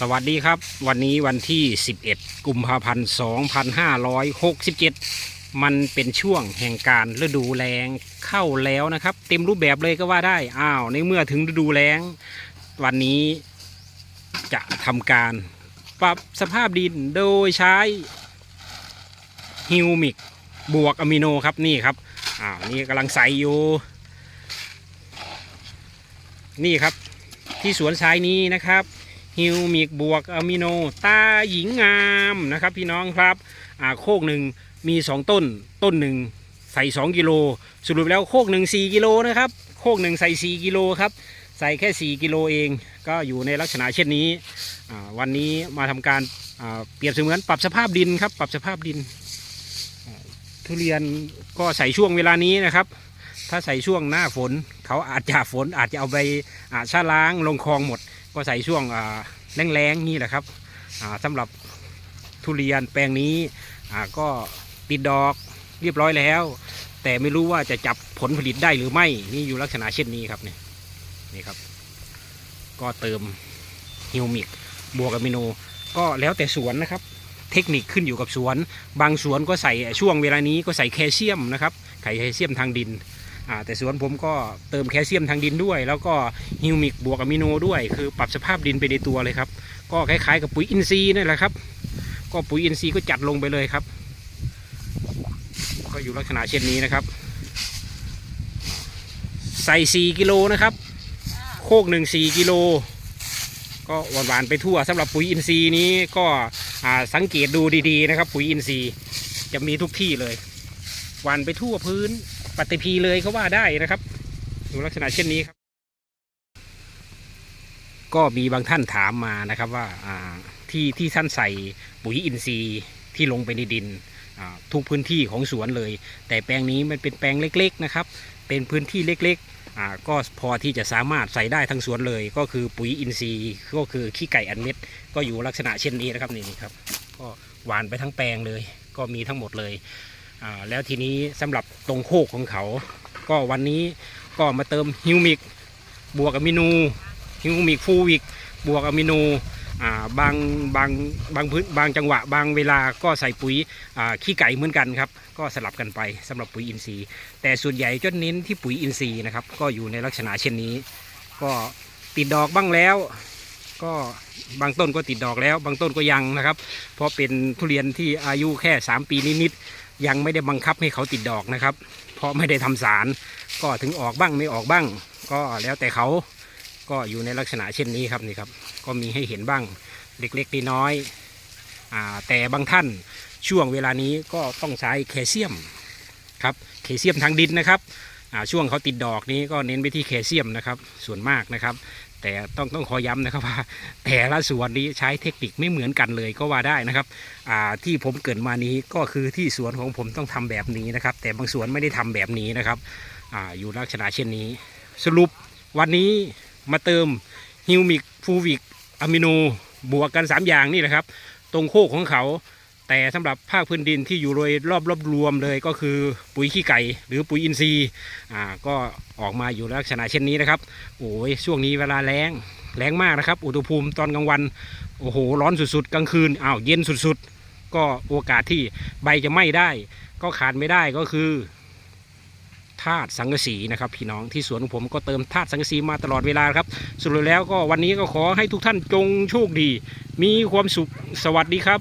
สวัสดีครับ วันนี้วันที่ 11 กุมภาพันธ์ 2567 มันเป็นช่วงแห่งการฤดูแล้งเข้าแล้วนะครับ เต็มรูปแบบเลยก็ว่าได้อ้าวในเมื่อถึงฤดูแล้ง วันนี้จะทำการปรับสภาพดินโดยใช้ฮิวมิกบวกอะมิโนครับนี่ครับอ้าวนี่กำลังใส่อยู่ นี่ครับที่สวนทรายนี้นะครับ ฮิวมิกบวกอะมิโนตาหญิงงามนะครับ พี่น้องครับอ่าโคกหนึ่งมี 2 ต้นต้นหนึ่งใส่ 2 กิโลสรุปแล้วโคกหนึ่ง4กิโลนะครับโคกหนึ่งใส่ 4 กิโลครับใส่แค่ 4 กิโลเอง ก็อยู่ในลักษณะเช่นนี้วันนี้มาทำการเปรียบเสมือนปรับสภาพดินครับ ปรับสภาพดิน ทุเรียนก็ใส่ช่วงเวลานี้นะครับ ถ้าใส่ช่วงหน้าฝน เขาอาจจะฝนอาจจะเอาไปอาชะล้างลงคลองหมด ก็ใส่ช่วงแรงๆนี่แหละครับสำหรับทุเรียนแปลงนี้ก็ติดดอกเรียบร้อยแล้ว แต่ไม่รู้ว่าจะจับผลผลิตได้หรือไม่นี่อยู่ลักษณะเช่นนี้ครับนี่นี่ครับ ก็เติมฮิวมิกบวกอะมิโน ก็แล้วแต่สวนนะครับ เทคนิคขึ้นอยู่กับสวน บางสวนก็ใส่ช่วงเวลานี้ก็ใส่แคลเซียมนะครับไข่แคลเซียมทางดิน แต่สวนผมก็เติมแคลเซียมทางดินด้วย แล้วก็ฮิวมิกบวกอะมิโนด้วย คือปรับสภาพดินไปในตัวเลยครับ ก็คล้ายๆกับปุ๋ยอินทรีย์นั่นแหละครับ ก็ปุ๋ยอินทรีย์ก็จัดลงไปเลยครับ ก็อยู่ลักษณะเช่นนี้นะครับ ใส่4กิโลนะครับ โคกหนึ่งสี่กิโลก็หวานๆไปทั่วสำหรับปุ๋ยอินทรีย์นี้ก็สังเกตดูดีๆนะครับ ปุ๋ยอินทรีย์จะมีทุกที่เลยหวานไปทั่วพื้น ปฏิพีเลยก็ว่าได้นะครับดูลักษณะเช่นนี้ครับ ก็มีบางท่านถามมานะครับว่าที่ที่ท่านใส่ปุ๋ยอินทรีย์ที่ลงไปในดินทุกพื้นที่ของสวนเลย แต่แปลงนี้มันเป็นแปลงเล็กๆนะครับ เป็นพื้นที่เล็กๆ ก็พอที่จะสามารถใส่ได้ทั้งสวนเลย ก็คือปุ๋ยอินทรีย์ก็คือขี้ไก่อันเม็ด ก็อยู่ลักษณะเช่นนี้นะครับนี่ครับ ก็หวานไปทั้งแปลงเลย ก็มีทั้งหมดเลย แล้วทีนี้สำหรับตรงโคกของเขา ก็วันนี้ก็มาเติมฮิวมิก บวกอะมินูฮิวมิกฟูวิก บวกอะมินูบางบางบางพื้นบางจังหวะ บางเวลาก็ใส่ปุ๋ยขี้ไก่เหมือนกันครับ ก็สลับกันไปสำหรับปุ๋ยอินทรีย์ แต่ส่วนใหญ่จะเน้นที่ปุ๋ยอินทรีย์นะครับ ก็อยู่ในลักษณะเช่นนี้ ก็ติดดอกบ้างแล้ว ก็บางต้นก็ติดดอกแล้ว บางต้นก็ยังนะครับ เพราะเป็นทุเรียนที่อายุแค่ 3 ปีนิดๆ ยังไม่ได้บังคับให้เขาติดดอกนะครับ เพราะไม่ได้ทำสาร ก็ถึงออกบ้างไม่ออกบ้าง ก็แล้วแต่เขาก็อยู่ในลักษณะเช่นนี้ครับนี่ครับ ก็มีให้เห็นบ้างเล็กๆน้อยๆอ่าแต่บางท่านช่วงเวลานี้ก็ต้องใช้แคลเซียมครับแคลเซียมทางดินนะครับ ช่วงเขาติดดอกนี้ก็เน้นไปที่แคลเซียมนะครับ ส่วนมากนะครับ แต่ต้องต้องขอย้ำนะครับว่าแต่ละสวนนี้ใช้เทคนิคไม่เหมือนกันเลยก็ว่าได้นะครับที่ผมเกิดมานี้ก็คือที่สวนของผมต้องทำแบบนี้นะครับ แต่บางสวนไม่ได้ทำแบบนี้นะครับออยู่ลักษณะเช่นนี้ สรุปวันนี้มาเติมฮิวมิกฟูวิกอะมิโนบวกกัน 3 อย่างนี่แหละครับ ตรงโคกของเขา แต่สำหรับภาคพื้นดินที่อยู่โดยรอบรอบรวมเลยก็คือปุ๋ยขี้ไก่ หรือปุ๋ยอินทรีย์อ่าก็ออกมาอยู่ลักษณะเช่นนี้นะครับโอ้ยช่วงนี้เวลาแรงแรงมากนะครับ อุณหภูมิตอนกลางวันโอ้โหร้อนสุดๆกลางคืนอ้าวเย็นสุดๆ ก็โอกาสที่ใบจะไหม้ได้ ก็ขาดไม่ได้ก็คือธาตุสังกะสีนะครับพี่น้องที่สวนของผมก็เติมธาตุสังกะสีมาตลอดเวลาครับสรุปแล้วก็วันนี้ก็ขอให้ทุกท่านจงโชคดี มีความสุขสวัสดีครับ